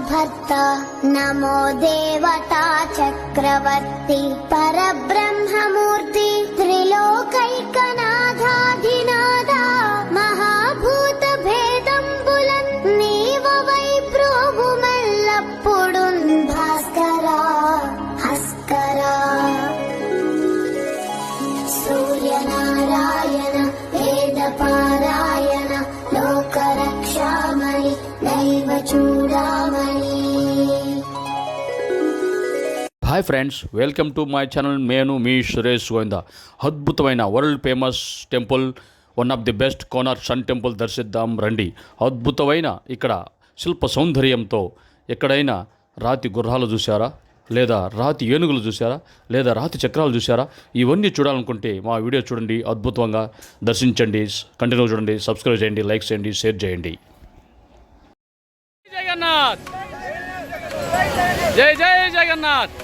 भर्ता नमो देवता चक्रवर्ति परब्रह्ममूर्ति त्रिलोकैकनाथाधिनादा hi friends welcome to my channel. నేను మీ సురేష్ గోవింద. అద్భుతమైన world famous temple one of the best Konark sun temple దర్శిద్దాం రండి. అద్భుతమైన ఇక్కడ శిల్ప సౌందర్యంతో ఎక్కడైనా రాతి గుర్రాలు చూసారా లేదా రాతి ఏనుగులు చూసారా లేదా రాతి చక్రాలు చూసారా ఇవన్నీ చూడాలనుకుంటే మా వీడియో చూడండి అద్భుతంగా దర్శించండి కంటిన్యూ చూడండి సబ్స్క్రైబ్ చేయండి లైక్ చేయండి షేర్ చేయండి. జగన్నాథ్! జై జై జగన్నాథ్!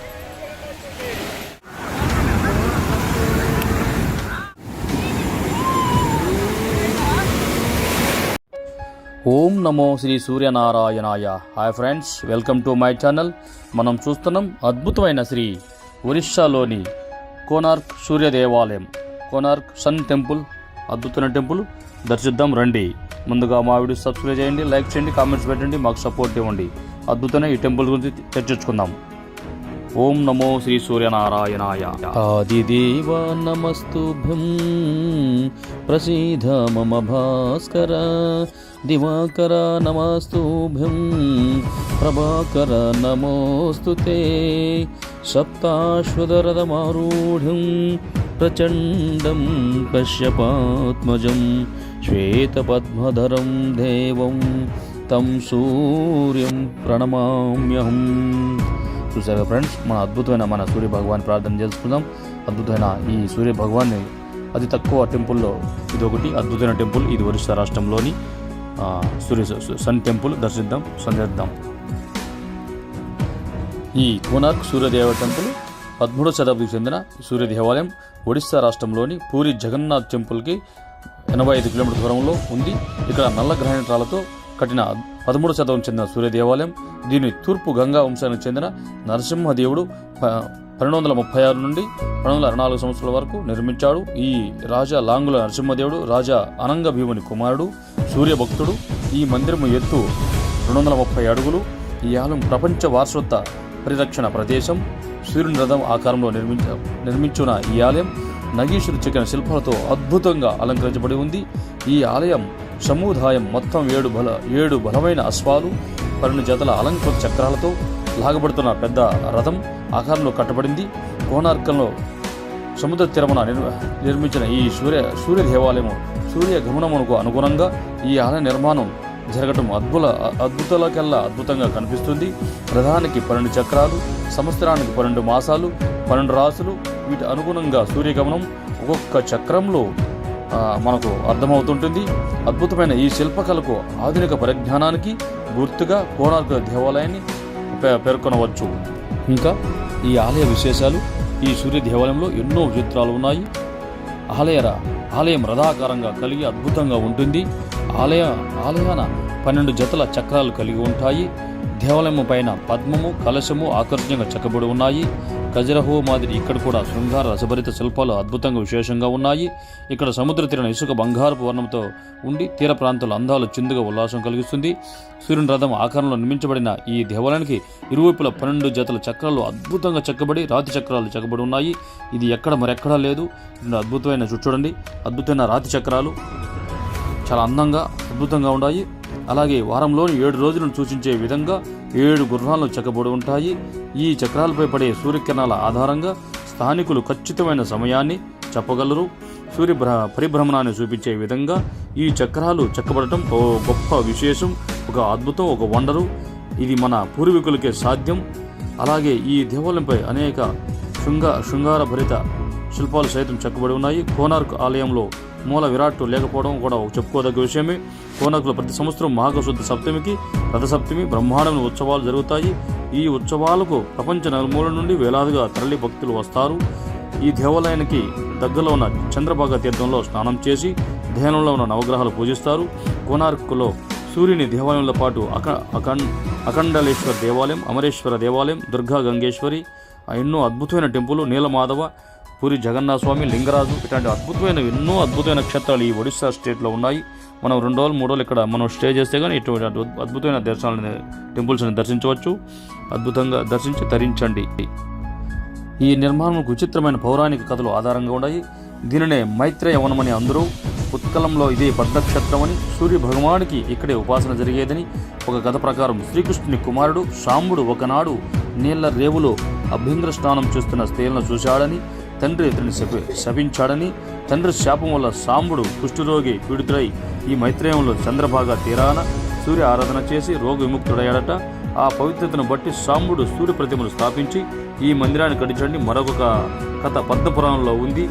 ఓం నమో Shri సూర్యనారాయణాయ. Hi friends welcome to my channel. మనం చూస్తున్నాం అద్భుతమైన శ్రీ ఒరిస్సాలోని కోనార్క్ సూర్య దేవాలయం. కోనార్క్ సన్ టెంపుల్ అద్భుతమైన టెంపుల్. దర్శిద్దాం రండి. ముందుగా మా వీడియో సబ్స్క్రైబ్ చేయండి లైక్ చేయండి కామెంట్స్ పెట్టండి మాకు సపోర్ట్ ఇవ్వండి. అద్భుతమైన ఈ టెంపుల్ గురించి చర్చించుకుందాం. ఓం నమో శ్రీ సూర్యనారాయణాయ ఆదిదేవ నమస్తుభ్యం ప్రసీద మమ భాస్కర దివాకర నమస్తుభ్యం ప్రభాకర నమోస్తు తే సప్తాశ్వదరథమారూఢం ప్రచండం కశ్యపాత్మజం శ్వేతపద్మధరం దేవం తం సూర్యం ప్రణమామ్యహం చూసారు ఫ్రెండ్స్ మన అద్భుతమైన మన సూర్య భగవాన్ ప్రార్థన చేసుకుందాం. అద్భుతమైన ఈ సూర్య భగవాన్ని అతి తక్కువ టెంపుల్లో ఇది ఒకటి అద్భుతమైన టెంపుల్ ఇది ఒరిస్సా రాష్ట్రంలోని సూర్య సన్ టెంపుల్ దర్శిద్దాం సందర్శిద్దాం. ఈ కోనార్క్ సూర్యదేవ టెంపుల్ పదమూడవ శతాబ్దికి చెందిన సూర్య దేవాలయం ఒడిస్సా రాష్ట్రంలోని పూరి జగన్నాథ్ టెంపుల్కి ఎనభై ఐదు కిలోమీటర్ దూరంలో ఉంది. ఇక్కడ నల్ల గ్రహణ కట్టిన పదమూడు శతం చెందిన సూర్య దేవాలయం దీని తూర్పు గంగా వంశానికి చెందిన నరసింహదేవుడు ప- పన్నెండు వందల ముప్పై ఆరు నుండి పన్నెండు వందల అరవై నాలుగు సంవత్సరాల వరకు నిర్మించాడు. ఈ రాజా లాంగుల నరసింహదేవుడు రాజా అనంగ భీముని కుమారుడు సూర్యభక్తుడు ఈ మందిరము ఎత్తు రెండు వందల ముప్పై అడుగులు. ఈ ఆలయం ప్రపంచ వారసత్వ పరిరక్షణ ప్రదేశం. సూర్యుని రథం ఆకారంలో నిర్మించ నిర్మించిన ఈ ఆలయం నగీషుడు చెక్కిన శిల్పాలతో అద్భుతంగా అలంకరించబడి ఉంది. ఈ ఆలయం సముదాయం మొత్తం ఏడు బల ఏడు బలమైన అశ్వాలు పన్నెండు జతల అలంకృత చక్రాలతో లాగబడుతున్న పెద్ద రథం ఆకారంలో కట్టబడింది. కోణార్కంలో సముద్ర తీరమున నిర్మించిన ఈ సూర్య సూర్య దేవాలయము సూర్య గమనమునకు అనుగుణంగా ఈ ఆలయ నిర్మాణం జరగటం అద్భుత అద్భుతాలకెల్లా అద్భుతంగా కనిపిస్తుంది. రథానికి పన్నెండు చక్రాలు సంవత్సరానికి పన్నెండు మాసాలు పన్నెండు రాసులు వీటి అనుగుణంగా సూర్యగమనం ఒక్కొక్క చక్రంలో మనకు అర్థమవుతుంటుంది. అద్భుతమైన ఈ శిల్పకళకు ఆధునిక పరిజ్ఞానానికి గుర్తుగా కోణార్క దేవాలయాన్ని పే- పేర్కొనవచ్చు. ఇంకా ఈ ఆలయ విశేషాలు ఈ సూర్య దేవాలయంలో ఎన్నో చిత్రాలు ఉన్నాయి. ఆలయ ఆలయం రథాకారంగా కలిగి అద్భుతంగా ఉంటుంది. ఆలయ ఆలయాన పన్నెండు జతల చక్రాలు కలిగి ఉంటాయి. దేవాలయం పైన పద్మము కలశము ఆకర్షణీయంగా చెక్కబడి ఉన్నాయి. ఖజరహో మాదిరి ఇక్కడ కూడా శృంగార రసభరిత శిల్పాలు అద్భుతంగా విశేషంగా ఉన్నాయి. ఇక్కడ సముద్ర తీరన ఇసుక బంగారపు వర్ణంతో ఉండి తీర ప్రాంతాల అందాలు చిందుగా ఉల్లాసం కలిగిస్తుంది. సూర్యుని రథం ఆకారంలో నిర్మించబడిన ఈ దేవాలయానికి ఇరువైపుల పన్నెండు జతల చక్రాలు అద్భుతంగా చెక్కబడి రాతి చక్రాలు చెక్కబడి ఉన్నాయి. ఇది ఎక్కడ మరెక్కడా లేదు. రెండు అద్భుతమైన చూడండి. అద్భుతమైన రాతి చక్రాలు. చాలా అందంగా అద్భుతంగా ఉన్నాయి. అలాగే వారంలోని ఏడు రోజులను సూచించే విధంగా ఏడు గుర్రాలు చెక్కబడి ఉంటాయి. ఈ చక్రాలపై పడే సూర్యకిరణాల ఆధారంగా స్థానికులు ఖచ్చితమైన సమయాన్ని చెప్పగలరు. సూర్య పరిభ్రమణాన్ని చూపించే విధంగా ఈ చక్రాలు చెక్కబడటం ఓ గొప్ప విశేషం ఒక అద్భుతం ఒక వండరు. ఇది మన పూర్వీకులకే సాధ్యం. అలాగే ఈ దేవాలయంపై అనేక శృంగ శృంగారభరిత శిల్పాలు సైతం చెక్కబడి ఉన్నాయి. కోనార్క్ ఆలయంలో మూల విరాట్ లేకపోవడం కూడా చెప్పుకోదగ్గ విషయమే. కోనకులు ప్రతి సంవత్సరం మాఘశుద్ధ సప్తమికి రథసప్తమి బ్రహ్మాండమైన ఉత్సవాలు జరుగుతాయి. ఈ ఉత్సవాలకు ప్రపంచ నలుమూల నుండి వేలాదిగా తరలి భక్తులు వస్తారు. ఈ దేవాలయానికి దగ్గరలో ఉన్న చంద్రభాగ తీర్థంలో స్నానం చేసి ధ్యానంలో ఉన్న నవగ్రహాలు పూజిస్తారు. కోనార్కులో సూర్యుని దేవాలయంలో పాటు అక అఖండ అఖండలేశ్వర దేవాలయం అమరేశ్వర దేవాలయం దుర్గా గంగేశ్వరి ఆ ఎన్నో అద్భుతమైన టెంపుల్ నీలమాధవ పూరి జగన్నాథ స్వామి లింగరాజు ఇట్లాంటి అద్భుతమైన ఎన్నో అద్భుతమైన క్షేత్రాలు ఈ ఒడిశా స్టేట్లో ఉన్నాయి. మనం రెండు రోజులు మూడు రోజులు ఇక్కడ మనం స్టే చేస్తే కానీ ఇటువంటి అద్భుతమైన దర్శనాలని టెంపుల్స్ని దర్శించవచ్చు. అద్భుతంగా దర్శించి తరించండి. ఈ నిర్మాణంకు విచిత్రమైన పౌరాణిక కథలు ఆధారంగా ఉన్నాయి. దీనినే మైత్రేయ వనమని అందరూ ఉత్కలంలో ఇదే బద్ధక్షేత్రమని సూర్య భగవానికి ఇక్కడే ఉపాసన జరిగేదని ఒక కథ ప్రకారం శ్రీకృష్ణుని కుమారుడు సాంబుడు ఒకనాడు నీళ్ళ రేవులో అభ్యంగర స్నానం చేస్తున్న స్త్రీలను చూశాడని తండ్రి ఇతన్ని శపి శపించాడని తండ్రి శాపం వల్ల సాంబుడు కుష్ఠరోగి పీడితుడై ఈ మైత్రేయంలో చంద్రభాగ తీరాన సూర్య ఆరాధన చేసి రోగ విముక్తుడయ్యాడట. ఆ పవిత్రతను బట్టి సాంబుడు సూర్య ప్రతిమను స్థాపించి ఈ మందిరాన్ని కట్టించండి. మరొక కథ పద్మపురాణంలో ఉంది.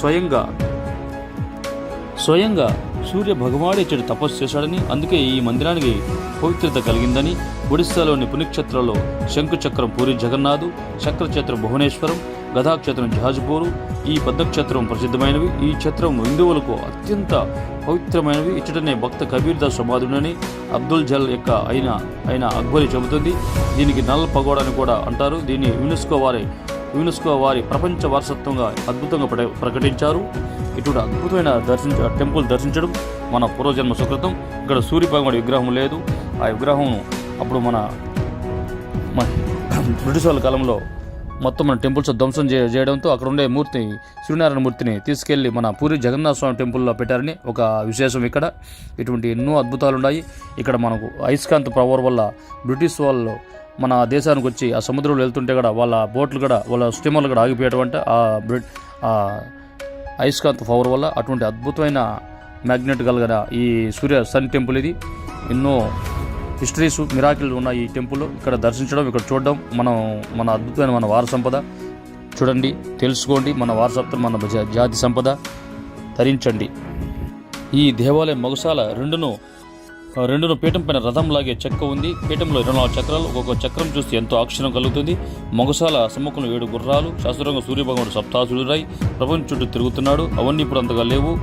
స్వయంగా స్వయంగా సూర్య భగవాడే చెడు తపస్సు చేశాడని అందుకే ఈ మందిరానికి పవిత్రత కలిగిందని ఒడిస్సాలోని పుణ్యక్షేత్రంలో శంకుచక్రం పూరి జగన్నాథు చక్రక్షేత్రం భువనేశ్వరం గదాక్షేత్రం జహాజ్పూరు ఈ పద్దక్షేత్రం ప్రసిద్ధమైనవి. ఈ క్షేత్రం హిందువులకు అత్యంత పవిత్రమైనవి. ఇచ్చటనే భక్త కబీర్ దాస్ సమాధుడని అబ్దుల్ జల్ యొక్క అయిన అయిన అక్బరి చెబుతుంది. దీనికి నల్ల పగోడ అని కూడా అంటారు. దీన్ని యునెస్కో వారి యునెస్కో వారి ప్రపంచ వారసత్వంగా అద్భుతంగా ప్రకటించారు. ఇటువంటి అద్భుతమైన దర్శించ టెంపుల్ దర్శించడం మన పూర్వజన్మ సుకృతం. ఇక్కడ సూర్యభగవాడి విగ్రహం లేదు. ఆ విగ్రహం అప్పుడు మన మన బ్రిటిష్ వాళ్ళ కాలంలో మొత్తం మన టెంపుల్స్ ధ్వంసం చే- చేయడంతో అక్కడ ఉండే మూర్తి సూర్యనారాయణ మూర్తిని తీసుకెళ్ళి మన పూరి జగన్నాథ స్వామి టెంపుల్లో పెట్టారని ఒక విశేషం ఇక్కడ. ఇటువంటి ఎన్నో అద్భుతాలు ఉన్నాయి ఇక్కడ మనకు ఐస్కాంత్ పవర్ వల్ల బ్రిటిష్ వాళ్ళు మన దేశానికి వచ్చి ఆ సముద్రంలో వెళ్తుంటే కూడా వాళ్ళ బోట్లు కూడా వాళ్ళ స్టీమర్లు కూడా ఆగిపోయడం అంటే ఆ బ్రిట్ ఆ అయస్కాంత పవర్ వల్ల అటువంటి అద్భుతమైన మ్యాగ్నెట్ కలిగిన ఈ సూర్య సన్ టెంపుల్ ఇది. ఎన్నో హిస్టరీస్ మిరాకిల్ ఉన్న ఈ టెంపుల్ ఇక్కడ దర్శించడం ఇక్కడ చూడడం మనం మన అద్భుతమైన మన వార సంపద. చూడండి తెలుసుకోండి మన వారసత్వం మన జా- జాతి సంపద. ధరించండి. ఈ దేవాలయం మగసాల రెండును రెండును పీఠం పైన రథం లాగే చెక్క ఉంది. పీఠంలో ఇరవై నాలుగు చక్రాలు. ఒక్కొక్క చక్రం చూస్తే ఎంతో ఆక్షణం కలుగుతుంది. మగసాల సమ్ముఖంలో ఏడు గుర్రాలు. శాస్త్రంగా సూర్యభగవానుడు రాయి ప్రపంచ చుట్టూ తిరుగుతున్నాడు. అవన్నీ ఇప్పుడు అంతగా లేవు.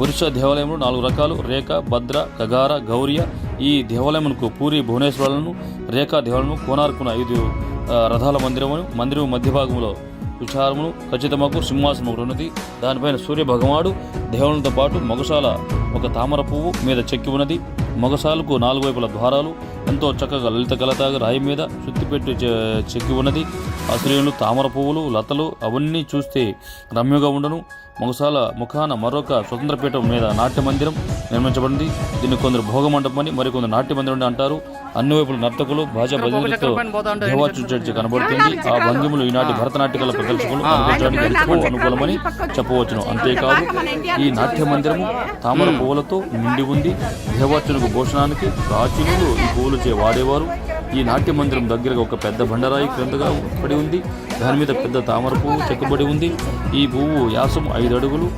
ఒరిస్సా దేవాలయంలో నాలుగు రకాలు. రేఖ భద్ర గగార గౌరియ. ఈ దేవాలయమునకు పూరి భువనేశ్వరాలను రేఖా దేవాలయము కోనార్కున ఐదు రథాల మందిరమును మందిరం మధ్య భాగంలో విచారమును ఖచ్చితమకు సింహాసనం ఒకటి ఉన్నది. దానిపైన సూర్య భగవానుడు దేవాలయంతో పాటు మొగసాల ఒక తామర పువ్వు మీద చెక్కి ఉన్నది. మొగసాలకు నాలుగు వైపుల ద్వారాలు ఎంతో చక్కగా లలిత కలతాగా రాయి మీద సుత్తిపెట్టి పెట్టి చెక్కి ఉన్నది. ఆ తామర పువ్వులు లతలు అవన్నీ చూస్తే రమ్యగా ఉండను. మొగసాల ముఖాన మరొక స్వతంత్ర పీఠం మీద నాట్య మందిరం నిర్మించబడింది. దీన్ని కొందరు భోగమండపం అని మరికొందరు నాట్య మందిరం అని అంటారు. అన్ని వైపులు నర్తకులు భాషా భజనలతో దేవాచు చర్చి కనబడుతుంది. ఆ భంగిములు ఈనాటి భరతనాట్యకల ప్రదర్శకులు అనుకూలమని చెప్పవచ్చును. అంతేకాదు ఈ నాట్య మందిరము తామర పువ్వులతో నిండి ఉంది. దేవార్చనకు భూషణానికి ప్రాచీనులు ఈ పువ్వులు చే వాడేవారు. ఈ నాట్య మందిరం దగ్గరగా ఒక పెద్ద బండరాయి క్రిందగా పడి ఉంది. దాని మీద పెద్ద తామర పువ్వు చెక్కబడి ఉంది. ఈ పువ్వు యాసం ఐదు అడుగులు.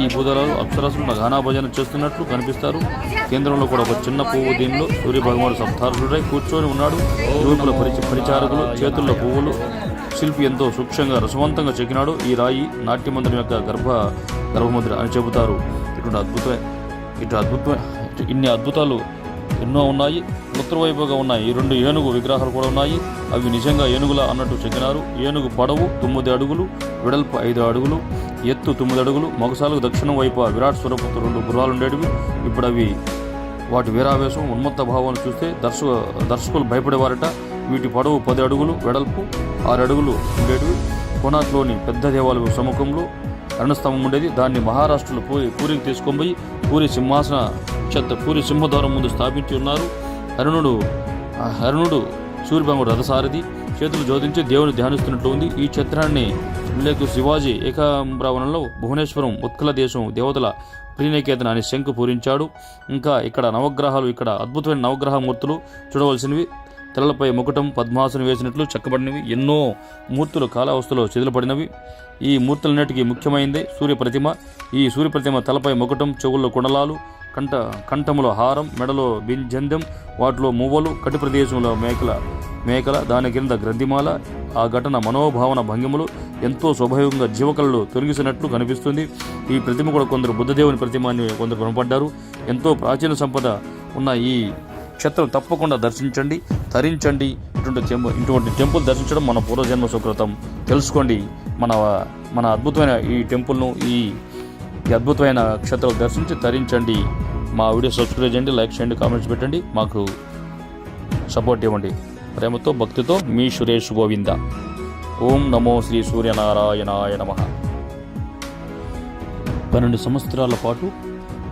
ఈ పూదరాలు అప్సరసులు గానా భజన చేస్తున్నట్లు కనిపిస్తారు. కేంద్రంలో కూడా ఒక చిన్న పువ్వు దీనిలో సూర్య భగవానుడు సప్తారుడై కూర్చొని ఉన్నాడు. రూపుల పరిచ పరిచారకులు చేతుల్లో పువ్వులు. శిల్పి ఎంతో సూక్ష్మంగా రసవంతంగా చెక్కినాడు. ఈ రాయి నాట్య మందిరం యొక్క గర్భ గర్భముద్ర అని చెబుతారు. ఇటువంటి అద్భుతమైన ఇటు అద్భుతమైన ఇన్ని అద్భుతాలు ఎన్నో ఉన్నాయి. ఉత్తరవైపుగా ఉన్నాయి. ఈ రెండు ఏనుగు విగ్రహాలు కూడా ఉన్నాయి. అవి నిజంగా ఏనుగులా అన్నట్టు చెక్కినారు. ఏనుగు పొడవు తొమ్మిది అడుగులు వెడల్పు ఐదు అడుగులు ఎత్తు తొమ్మిది అడుగులు మొగసాలకు దక్షిణం వైపు విరాట్ స్వరూపంతో రెండు గుర్రాలు ఉండేటివి. ఇప్పుడు అవి వాటి వీరావేశం ఉన్మత్త భావాన్ని చూస్తే దర్శక దర్శకులు భయపడేవారట. వీటి పొడవు పది అడుగులు వెడల్పు ఆరు అడుగులు ఉండేటివి. కోనాట్లోని పెద్ద దేవాలయం సముఖంలో అరుణస్తంభం ఉండేది. దాన్ని మహారాష్ట్రలో పూరి పూరికి తీసుకొని పోయి పూరి సింహాసన పూరి సింహద్వారం ముందు స్థాపించి ఉన్నారు అరుణుడు ఆ అరుణుడు సూర్యభంగుడు రథసారథి. చేతులు జోధించి దేవుని ధ్యానిస్తున్నట్టు ఉంది. ఈ చిత్రాన్ని లేకు శివాజీ ఏకాంబ్రావణంలో భువనేశ్వరం ఉత్కల దేశం దేవతల ప్రీనికేతన అనే శంకు పూరించాడు. ఇంకా ఇక్కడ నవగ్రహాలు ఇక్కడ అద్భుతమైన నవగ్రహ మూర్తులు చూడవలసినవి. తెల్లపై ముకుటం పద్మాసనం వేసినట్లు చెక్కబడినవి. ఎన్నో మూర్తులు కాలావస్థలో చెదిలపడినవి. ఈ మూర్తులన్నిటికీ ముఖ్యమైనది సూర్య ప్రతిమ ఈ సూర్య ప్రతిమ తలపై ముకుటం చెవుల్లో కుండలాలు. కంఠ కంఠములో హారం మెడలో బింజందెం వాటిలో మువ్వలు కటి ప్రదేశంలో మేకల మేకల దాని కింద గ్రంథిమాల ఆ ఘటన మనోభావన భంగిములు ఎంతో స్వభావంగా జీవకళలు తొలగిసినట్లు కనిపిస్తుంది. ఈ ప్రతిమ కూడా కొందరు బుద్ధదేవుని ప్రతిమ అని కొందరు కనపడ్డారు ఎంతో ప్రాచీన సంపద ఉన్న ఈ క్షేత్రం తప్పకుండా దర్శించండి తరించండి. ఇటువంటి టెంపుల్ ఇటువంటి టెంపుల్ దర్శించడం మన పూర్వజన్మ సుకృతం. తెలుసుకోండి మన మన అద్భుతమైన ఈ టెంపుల్ను ఈ ఈ అద్భుతమైన క్షేత్రం దర్శించి తరించండి. మా వీడియో సబ్స్క్రైబ్ చేయండి లైక్ చేయండి కామెంట్స్ పెట్టండి. మాకు సపోర్ట్ ఇవ్వండి. ప్రేమతో భక్తితో మీ సురేష్ గోవింద. ఓం నమో శ్రీ సూర్యనారాయణాయ నమ. పన్నెండు సంవత్సరాల పాటు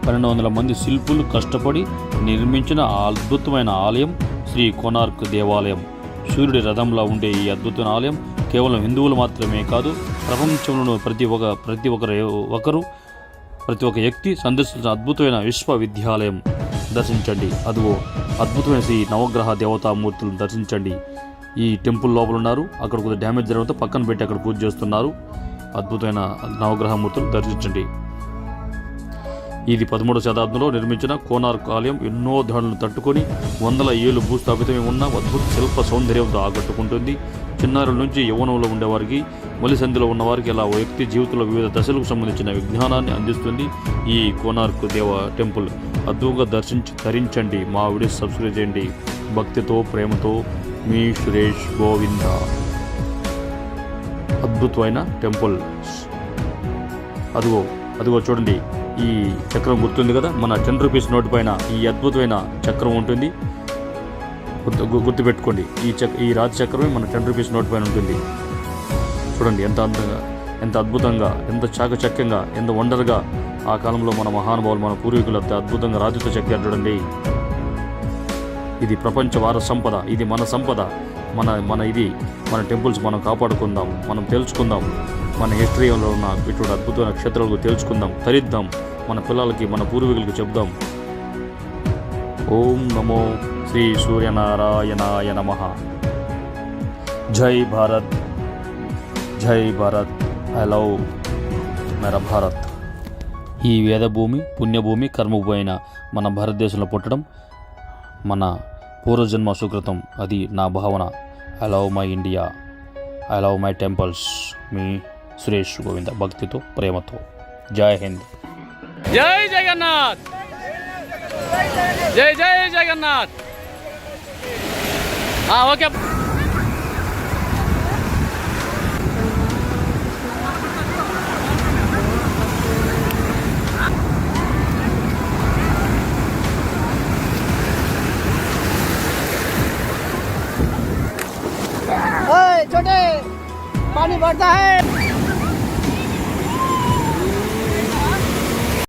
పన్నెండు వందల మంది శిల్పులు కష్టపడి నిర్మించిన ఆ అద్భుతమైన ఆలయం శ్రీ కోనార్క్ దేవాలయం. సూర్యుడి రథంలా ఉండే ఈ అద్భుతమైన ఆలయం కేవలం హిందువులు మాత్రమే కాదు ప్రపంచంలో ప్రతి ఒక్క ప్రతి ఒక్కరు ఒకరు ప్రతి ఒక్క వ్యక్తి సందర్శించిన అద్భుతమైన విశ్వవిద్యాలయం. దర్శించండి. అదిగో అద్భుతమైన శ్రీ నవగ్రహ దేవతామూర్తులను దర్శించండి. ఈ టెంపుల్ లోపల ఉన్నారు. అక్కడ కొద్దిగా డ్యామేజ్ జరగడంతో పక్కన పెట్టి అక్కడ పూజ చేస్తున్నారు. అద్భుతమైన నవగ్రహ మూర్తులు దర్శించండి. ఇది పదమూడవ శతాబ్దంలో నిర్మించిన కోనార్క్ ఆలయం ఎన్నో ధనులను తట్టుకొని వందల ఏళ్ళు భూస్థాపితమై ఉన్న అద్భుత శిల్ప సౌందర్యంతో ఆకట్టుకుంటుంది. చిన్నారుల నుంచి యవ్వనంలో ఉండేవారికి మొలిసంధిలో ఉన్నవారికి ఇలా వ్యక్తి జీవితంలో వివిధ దశలకు సంబంధించిన విజ్ఞానాన్ని అందిస్తుంది ఈ కోనార్క్ దేవ టెంపుల్. అద్భుతంగా దర్శించి ధరించండి మా వీడియో సబ్స్క్రైబ్ చేయండి. భక్తితో ప్రేమతో మీ సురేష్ గోవింద. అద్భుతమైన టెంపుల్ అదిగో అదిగో చూడండి. ఈ చక్రం గుర్తుంది కదా? మన టెన్ రూపీస్ నోట్ పైన ఈ అద్భుతమైన చక్రం ఉంటుంది. గుర్తు గుర్తుపెట్టుకోండి. ఈ చక్ ఈ రాతి చక్రమే మన టెన్ రూపీస్ నోట్ పైన ఉంటుంది. చూడండి ఎంత అందంగా ఎంత అద్భుతంగా ఎంత చాకచక్యంగా ఎంత వండర్గా ఆ కాలంలో మన మహానుభావులు మన పూర్వీకులు అంత అద్భుతంగా రాతితో చెక్కారు చూడండి ఇది ప్రపంచ వార సంపద ఇది మన సంపద. మన మన ఇది మన టెంపుల్స్ మనం కాపాడుకుందాం మనం తెలుసుకుందాం. మన హిస్టరీలో ఉన్న ఇటువంటి అద్భుతమైన క్షేత్రాలకు తెలుసుకుందాం తరిద్దాం. మన పిల్లలకి మన పూర్వీకులకు చెప్దాం. ఓం నమో శ్రీ సూర్యనారాయణాయ నమ. జై భారత్. జై భారత్. I love Bharat. ఈ వేదభూమి పుణ్యభూమి కర్మభూమి అయిన మన భారతదేశంలో పుట్టడం మన పూర్వజన్మ సుకృతం. అది నా భావన. I love my India I love my temples మీ సురేష్ గోవింద భక్తితో ప్రేమతో. జై హింద్. జై జగన్నాథ్! జై జై జగన్నాథ్! ఓకే. बढ़ता है